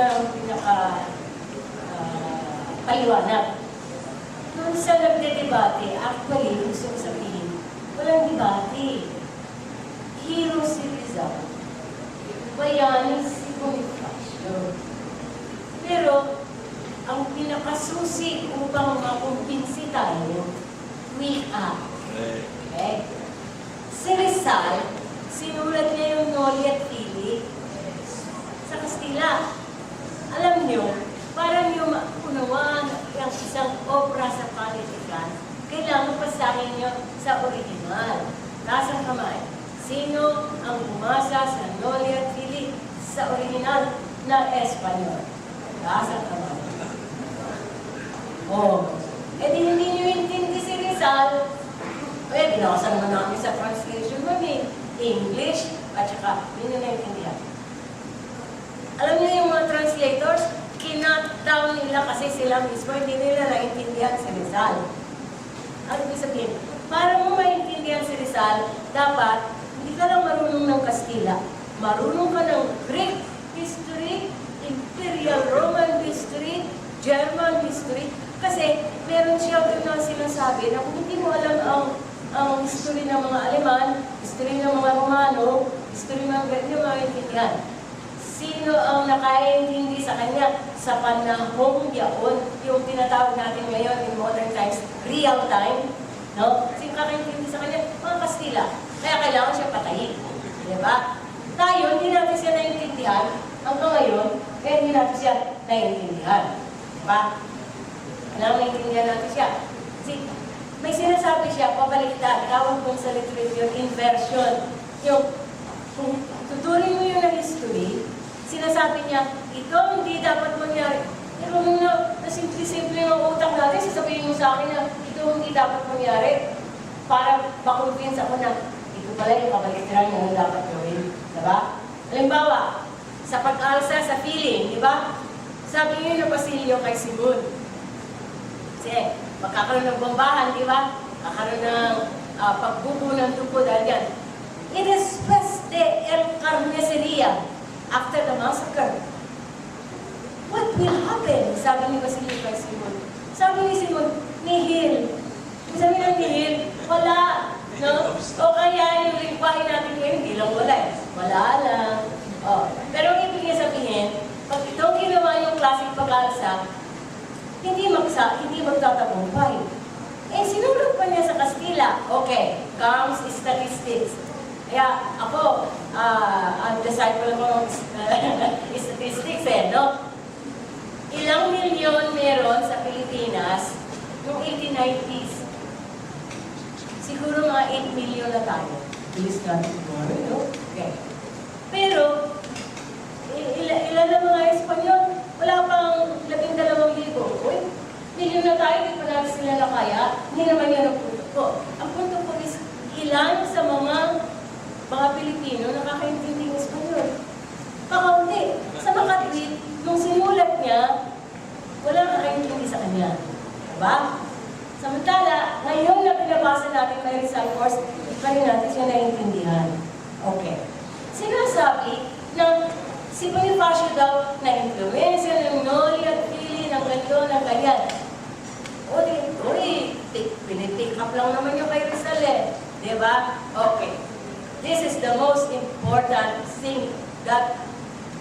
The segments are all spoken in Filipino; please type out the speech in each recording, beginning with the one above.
ang pinaka ah, paliwanag. Doon sa nagdedebate, actually, gusto ko sabihin, walang debate. Hero si Rizal. Bayani si Bonifacio. Pero, ang pinakasusi upang makumpinsi tayo, wika. Okay? Si Rizal, sinulat niya yung Noli at Pili sa Kastila. Alam niyo, para niyo maunawaan ang isang obra sa panitikan, kailangan pasahin niyo sa original. Ang kamay. Sino ang bumasa sa Noli at Pili sa original na Espanyol? Ang kamay. Oh, eh di hindi niyo intindi si Rizal, eh, binasa naman namin sa translation nun eh. English, at saka, hindi nyo naintindihan. Alam niyo yung mga translators, kinat-down nila kasi sila mismo, hindi nila naintindihan si Rizal. Ano ibig sabihin? Para mo maintindihan si Rizal, dapat, hindi ka lang marunong ng Kastila, marunong ka ng Greek history, Imperial Roman history, German history, kasi meron siya na sinasabi na kung hindi mo alam ang ang history ng mga Aleman, history ng mga Romano, history ng mga hindi mo maintindihan. Sino ang nakaintindi sa kanya sa panahong yaon, yung tinatawag natin ngayon in modern times, real time, no? Sino kakaintindi sa kanya? Mga Kastila. Kaya kailangan siya patayin. Di ba? Tayo, hindi natin siya naiintindihan. Hanggang ngayon, kaya hindi natin siya naiintindihan. Di ba? Kailangan naiintindihan natin siya. Kasi may sinasabi siya, pabaliktad, tawag kong sa literature, inversion. Yung, kung tuturin mo yun ng history, sinasabi niya, ito hindi dapat mangyari. Pero na simple-simple yung utak natin, sasabihin mo sa akin na ito hindi dapat mangyari para makonvince ako na ito pala yung kabaliktad na dapat gawin. Diba? Halimbawa, sa pag-alsa sa feeling, di ba? Sabi niyo na Basilio kay Simon, kasi magkakaroon ng bombahan, di ba? Kakaroon ng uh, pagbubo ng dugo dahil yan. It is de el carnicería, after the massacre, what will happen? Sabi ni Basilio kay Simon. Sabi ni Simon, nihil. Sabi ng nihil, wala. No? O kaya yung lingwahe natin ngayon, hindi lang wala eh. Wala lang. Oh. Pero ang ibig niya sabihin, pag itong ginawa yung klaseng pag-alsa, hindi magsa, hindi magtatagumpay. Eh, sinulat pa niya sa Kastila. Okay, comes statistics. Kaya ako, ang disciple ko ng statistics eh, no? Ilang milyon meron sa Pilipinas noong 1890s? Siguro mga 8 milyon na tayo. Bilis natin siguro, no? Okay. Pero, il- ilan, ilan na mga Espanyol? Wala pang labing dalawang libo. Uy, milyon na tayo, di pa natin sila nakaya. Hindi naman yan ang punto ko. Ang punto ko is, ilan sa mga mga Pilipino nakakaintindi ng Espanyol? Pakaunti. Sa makatwid, nung sinulat niya, wala kakaintindi sa kanya. Diba? Samantala, ngayon na pinabasa natin may Rizal course, di pa rin natin siya naiintindihan. Okay. Sinasabi na si Bonifacio daw na influensya ng Noli at Pili ng ganito, ng ganyan. O di, uy, pick- pinipick up lang naman yung kay Rizal eh. Di ba? This is the most important thing that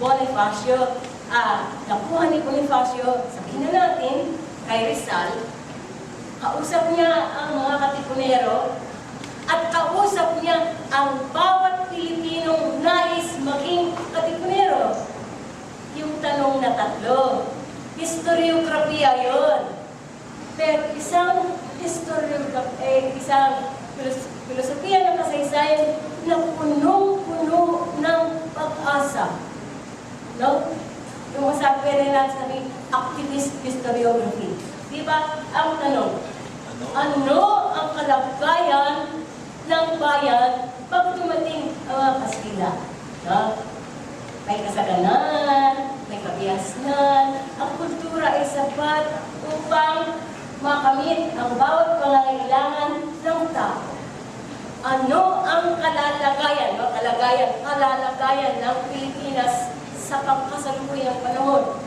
Bonifacio, ah, nakuha ni Bonifacio, sabihin na natin, kay Rizal, kausap niya ang mga katipunero, at kausap niya ang bawat Pilipinong nais maging katipunero. Yung tanong na tatlo, historiografiya yon. Pero isang historiografiya, eh, isang filos- filosofiya ng kasaysayan na punong-puno ng pag-asa. No? Yung masabi natin sabi, activist historiography. Di ba? Ang tanong, ano ang kalagayan ng bayan pag dumating ang mga Kastila? No? May kasaganan, may kabiasnan, ang kultura ay sapat upang makamit ang bawat pangangailangan ng tao. Ano kalalagayan, no? kalagayan, kalalagayan ng Pilipinas sa pangkasalukuyang panahon?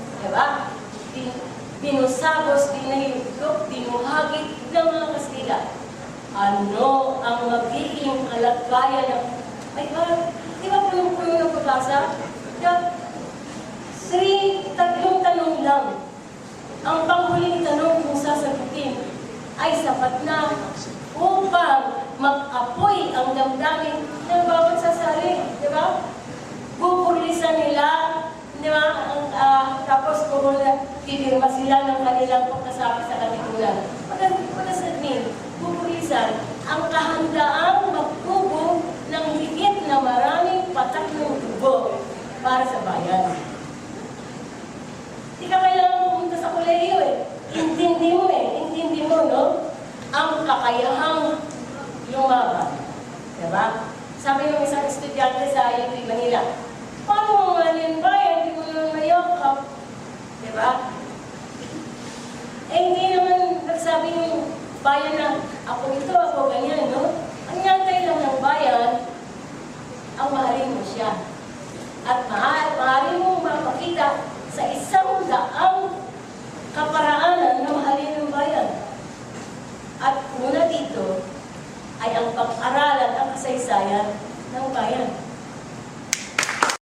dinusabos, dinahigop, dinuhagit ng mga Kastila. Ano ang magiging kalagayan ng... Ay, ba? Di ba punong-puno ng pagbasa? Yeah. Three, tatlong tanong lang. Ang panghuling tanong kung sasagutin ay sapat na upang mag-apoy ang damdamin ng bawat sasali. Di ba? Buburisan nila, di ba? Ang, ah, tapos titirma sila ng kanilang pagkasabi sa katikulan. What what does that mean? Buburisan, ang kahandaang magkubo ng higit na maraming patak ng dugo para sa bayan. Hindi ka kailangan pumunta sa kolehiyo eh. Intindi mo eh. Intindi mo, no? Ang kakayahang lumaban. Diba? Sabi ng isang estudyante sa UP Manila, paano mo mahalin ba yan? Hindi mo naman mayokap. Diba? Eh, hindi naman nagsabi yung bayan na ako ito, ako ganyan, no? Ang nyantay lang ng bayan, ang mahalin mo siya. At mahal, mahalin mo mapakita